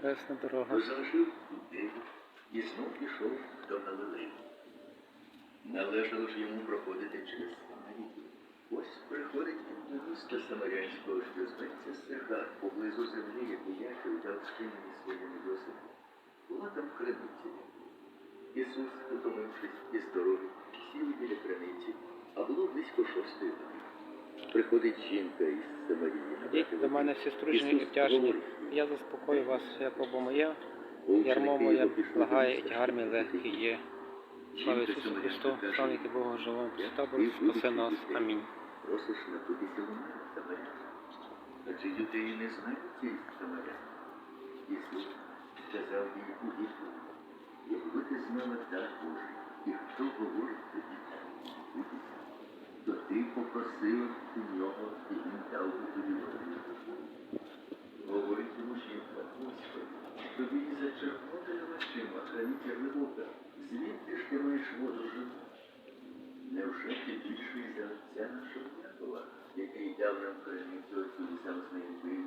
Хресна дорога. залишив Юдею і знов пішов до Галилеї. Належало ж йому проходити через Самарію. Ось приходить він до міста Самарянського, що зветься Сихар, поблизу землі, яку Яків дав вчинені своєму Йосипу. Була там криниця. Ісус, утомившись із дороги, Приходить жінка із Самарії. Йдіть до мене всі стружені і Я заспокою вас, як оба моє. Ярмо моє благає, і тягар мій легкий є. Слава Ісусу Христу, Богу живому, «Я Христа, хотів спаси нас. Амінь. Просиш мене, Самарян. Адже юдеї не знають цієї Самарян. Ісус сказав їй у відповідь, якби ти знала дар Божий, і хто говорить тобі, то ти попросив у нього, і він дав би тобі води. Говорить йому жінка, Господи, тобі і зачерпнути очима, храніться глибока. Звідти ж ти маєш воду живу? Невже ти більший за отця нашого дякова, який дав нам криницю цю сам з нею пив